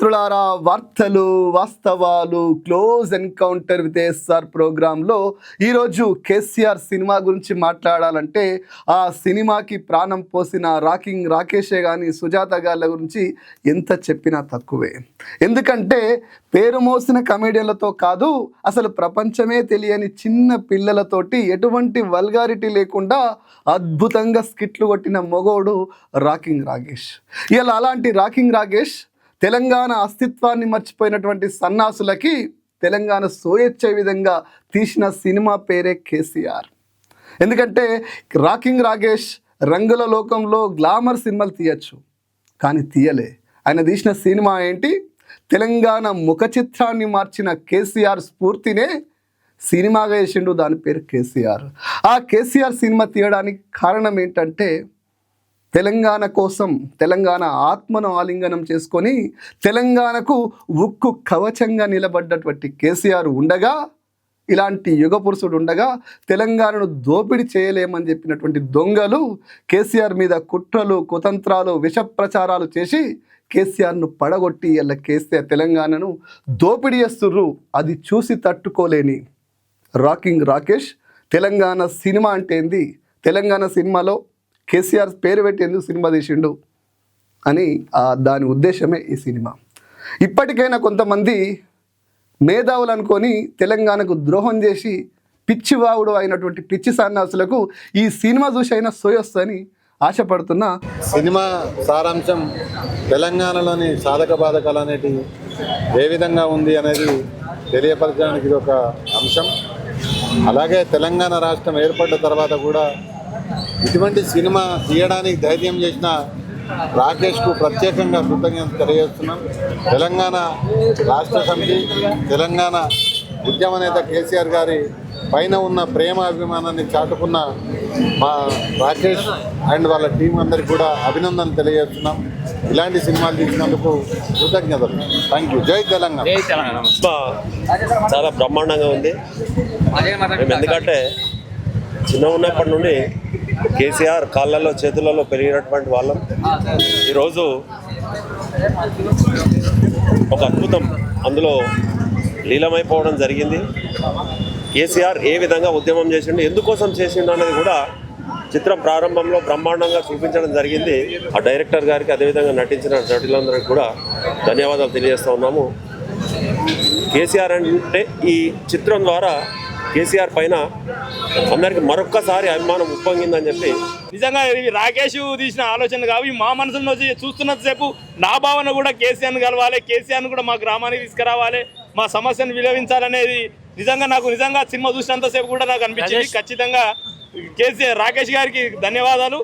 మిత్రులారా వార్తలు వాస్తవాలు క్లోజ్ ఎన్కౌంటర్ విత్ ఎస్ఆర్ ప్రోగ్రాంలో ఈరోజు కేసీఆర్ సినిమా గురించి మాట్లాడాలంటే ఆ సినిమాకి ప్రాణం పోసిన రాకింగ్ రాకేషే కానీ సుజాత గార్ల గురించి ఎంత చెప్పినా తక్కువే. ఎందుకంటే పేరు మోసిన కమెడియన్లతో కాదు అసలు ప్రపంచమే తెలియని చిన్న పిల్లలతోటి ఎటువంటి వల్గారిటీ లేకుండా అద్భుతంగా స్కిట్లు కొట్టిన మొగోడు రాకింగ్ రాకేష్. ఇలా అలాంటి రాకింగ్ రాకేష్ తెలంగాణ అస్తిత్వాన్ని మర్చిపోయినటువంటి సన్నాసులకి తెలంగాణ సోయొచ్చే విధంగా తీసిన సినిమా పేరే కేసీఆర్. ఎందుకంటే రాకింగ్ రాగేష్ రంగుల లోకంలో గ్లామర్ సినిమాలు తీయచ్చు కానీ తీయలే. ఆయన తీసిన సినిమా ఏంటి? తెలంగాణ ముఖ చిత్రాన్ని మార్చిన కేసీఆర్ స్ఫూర్తినే సినిమాగా వేసిండు దాని పేరు కేసీఆర్. ఆ కేసీఆర్ సినిమా తీయడానికి కారణం ఏంటంటే తెలంగాణ కోసం తెలంగాణ ఆత్మను ఆలింగనం చేసుకొని తెలంగాణకు ఉక్కు కవచంగా నిలబడ్డటువంటి కేసీఆర్ ఉండగా ఇలాంటి యుగ పురుషుడు ఉండగా తెలంగాణను దోపిడీ చేయలేమని చెప్పినటువంటి దొంగలు కేసీఆర్ మీద కుట్రలు కుతంత్రాలు విష ప్రచారాలు చేసి కేసీఆర్ను పడగొట్టి ఇలా కేసీఆర్ తెలంగాణను దోపిడీ చేస్తుర్రు. అది చూసి తట్టుకోలేని రాకింగ్ రాకేష్. తెలంగాణ సినిమా అంటే ఏంది? తెలంగాణ సినిమాలో కేసీఆర్ పేరు పెట్టి ఎందుకు సినిమా తీసిండు అని దాని ఉద్దేశమే ఈ సినిమా. ఇప్పటికైనా కొంతమంది మేధావులు అనుకొని తెలంగాణకు ద్రోహం చేసి పిచ్చివావుడు అయినటువంటి పిచ్చి సన్నాసులకు ఈ సినిమా చూసి అయినా సోయొస్తని ఆశపడుతున్నా. సినిమా సారాంశం తెలంగాణలోని సాధక బాధకాలు అనేటివి ఏ విధంగా ఉంది అనేది తెలియపరచడానికి ఇది ఒక అంశం. అలాగే తెలంగాణ రాష్ట్రం ఏర్పడ్డ తర్వాత కూడా ఇటువంటి సినిమా తీయడానికి ధైర్యం చేసిన రాకేష్కు ప్రత్యేకంగా కృతజ్ఞత తెలియజేస్తున్నాం. తెలంగాణ రాష్ట్ర సమితి తెలంగాణ ఉద్యమ నేత కేసీఆర్ గారి పైన ఉన్న ప్రేమ అభిమానాన్ని చాటుకున్న మా రాకేష్ అండ్ వాళ్ళ టీం అందరికి కూడా అభినందనలు తెలియజేస్తున్నాం. ఇలాంటి సినిమాలు తీసినందుకు కృతజ్ఞతలు. థ్యాంక్ యూ జై తెలంగాణ. జై తెలంగాణ. సినిమా చాలా బ్రహ్మాండంగా ఉంది. ఎందుకంటే చిన్న ఉన్నప్పటి నుండి కేసీఆర్ కాళ్ళలో చేతులలో పెరిగినటువంటి వాళ్ళం. ఈరోజు ఒక అద్భుతం. అందులో లీలమైపోవడం జరిగింది. కేసీఆర్ ఏ విధంగా ఉద్యమం చేసిండు ఎందుకోసం చేసిండు అనేది కూడా చిత్రం ప్రారంభంలో బ్రహ్మాండంగా చూపించడం జరిగింది. ఆ డైరెక్టర్ గారికి అదేవిధంగా నటించిన నటులందరికీ కూడా ధన్యవాదాలు తెలియజేస్తూ ఉన్నాము. కేసీఆర్ అంటే ఈ చిత్రం ద్వారా కేసీఆర్ పైన అందరికి మరొక్కసారి అభిమానం ఉప్పొంగిందని చెప్పి నిజంగా ఇవి రాకేష్ తీసిన ఆలోచన కావు. ఇవి మా మనసులో చూస్తున్నంతసేపు నా భావన కూడా కేసీఆర్ని కలవాలి కేసీఆర్ని కూడా మా గ్రామానికి తీసుకురావాలి మా సమస్యను విలవించాలనేది నిజంగా నాకు నిజంగా సినిమా చూసినంతసేపు కూడా నాకు అనిపించింది. ఖచ్చితంగా కేసీఆర్ రాకేష్ గారికి ధన్యవాదాలు.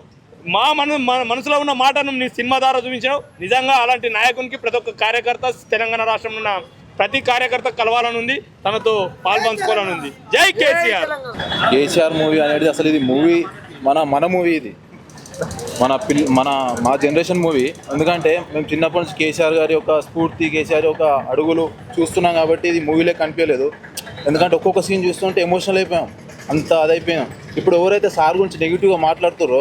మా మన మన మనసులో ఉన్న మాటను నీ సినిమా ద్వారా చూపించావు. నిజంగా అలాంటి నాయకునికి ప్రతి ఒక్క కార్యకర్త తెలంగాణ రాష్ట్రంలో ఉన్న ప్రతి కార్యకర్త కలవాలని ఉంది తనతో పాల్పంచుకోవాలని ఉంది జై కేసీఆర్. కేసీఆర్ మూవీ అనేది అసలు ఇది మూవీ మన మన మూవీ ఇది. మన పిల్ మన మా జనరేషన్ మూవీ. ఎందుకంటే మేము చిన్నప్పటి నుంచి కేసీఆర్ గారి యొక్క స్ఫూర్తి కేసీఆర్ యొక్క అడుగులు చూస్తున్నాం కాబట్టి ఇది మూవీలో కనిపించలేదు. ఎందుకంటే ఒక్కొక్క సీన్ చూస్తుంటే ఎమోషనల్ అయిపోయాం. అంత అదైపోయాం ఇప్పుడు ఎవరైతే సార్ గురించి నెగిటివ్గా మాట్లాడుతారో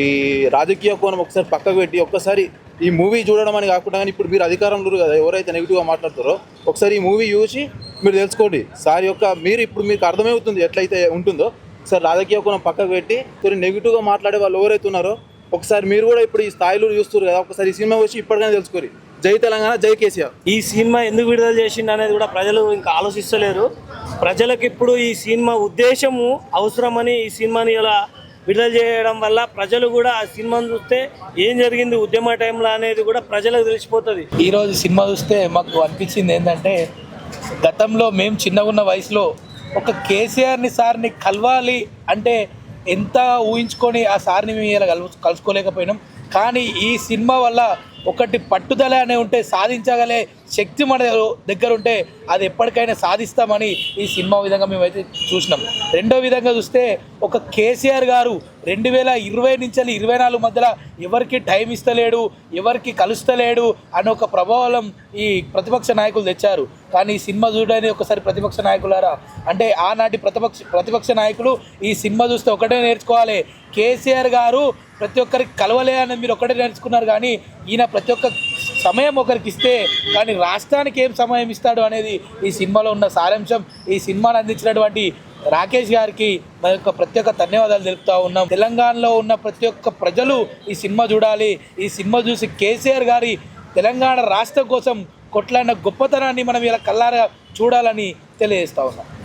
ఈ రాజకీయ కోణం ఒకసారి పక్కకు పెట్టి ఒక్కసారి ఈ మూవీ చూడడం అని కాకుండా కానీ ఇప్పుడు మీరు అధికారంలో లేరు కదా ఎవరైతే నెగిటివ్గా మాట్లాడుతారో ఒకసారి ఈ మూవీ చూసి మీరు తెలుసుకోండి. సార్ యొక్క మీరు ఇప్పుడు మీకు అర్థమవుతుంది ఎట్లయితే ఉంటుందో. సార్ రాజకీయ కోణం పక్కకు పెట్టి కొన్ని నెగిటివ్గా మాట్లాడే వాళ్ళు ఎవరైతే ఉన్నారో ఒకసారి మీరు కూడా ఇప్పుడు ఈ స్థాయిలో చూస్తారు కదా ఒకసారి ఈ సినిమా వచ్చి ఇప్పటికైనా తెలుసుకోరు. జై తెలంగాణ జై కేసీఆర్. ఈ సినిమా ఎందుకు విడుదల చేసింది అనేది కూడా ప్రజలు ఇంకా ఆలోచిస్తలేరు. ప్రజలకు ఇప్పుడు ఈ సినిమా ఉద్దేశము అవసరమని ఈ సినిమాని ఇలా విడుదల చేయడం వల్ల ప్రజలు కూడా ఆ సినిమాను చూస్తే ఏం జరిగింది ఉద్యమ టైంలో అనేది కూడా ప్రజలకు తెలిసిపోతుంది. ఈరోజు సినిమా చూస్తే మాకు అనిపించింది ఏంటంటే గతంలో మేము చిన్నగా ఉన్న వయసులో ఒక కేసీఆర్ని సార్ని కలవాలి అంటే ఎంత ఊహించుకొని ఆ సార్ని మేము ఇలా కలు కలుసుకోలేకపోయినాం. కానీ ఈ సినిమా వల్ల ఒకటి పట్టుదల అనే ఉంటే సాధించగలే శక్తి మన దగ్గర ఉంటే అది ఎప్పటికైనా సాధిస్తామని ఈ సినిమా విధంగా మేమైతే చూసినాం. రెండో విధంగా చూస్తే ఒక కేసీఆర్ గారు రెండు వేల ఇరవై నుంచి ఇరవై నాలుగు మధ్యలో ఎవరికి టైం ఇస్తలేడు ఎవరికి కలుస్తలేడు అనే ఒక ప్రభావం ఈ ప్రతిపక్ష నాయకులు తెచ్చారు. కానీ ఈ సినిమా చూడని ఒకసారి ప్రతిపక్ష నాయకులారా? అంటే ఆనాటి ప్రతిపక్ష ప్రతిపక్ష నాయకులు ఈ సినిమా చూస్తే ఒకటే నేర్చుకోవాలి. కేసీఆర్ గారు ప్రతి ఒక్కరికి కలవలే అని మీరు ఒకటే నేర్చుకున్నారు కానీ ఈయన ప్రతి ఒక్క సమయం ఒకరికి ఇస్తే కానీ రాష్ట్రానికి ఏం సమయం ఇస్తాడు అనేది ఈ సినిమాలో ఉన్న సారాంశం ఈ సినిమాను అందించినటువంటి రాకేష్ గారికి మా యొక్క ప్రత్యేక ధన్యవాదాలు తెలుపుతా ఉన్నాం. తెలంగాణలో ఉన్న ప్రతి ఒక్క ప్రజలు ఈ సినిమా చూడాలి. ఈ సినిమా చూసి కేసీఆర్ గారి తెలంగాణ రాష్ట్రం కోసం కొట్లాడిన గొప్పతనాన్ని మనం ఇలా కల్లారా చూడాలని తెలియజేస్తా ఉన్నాం.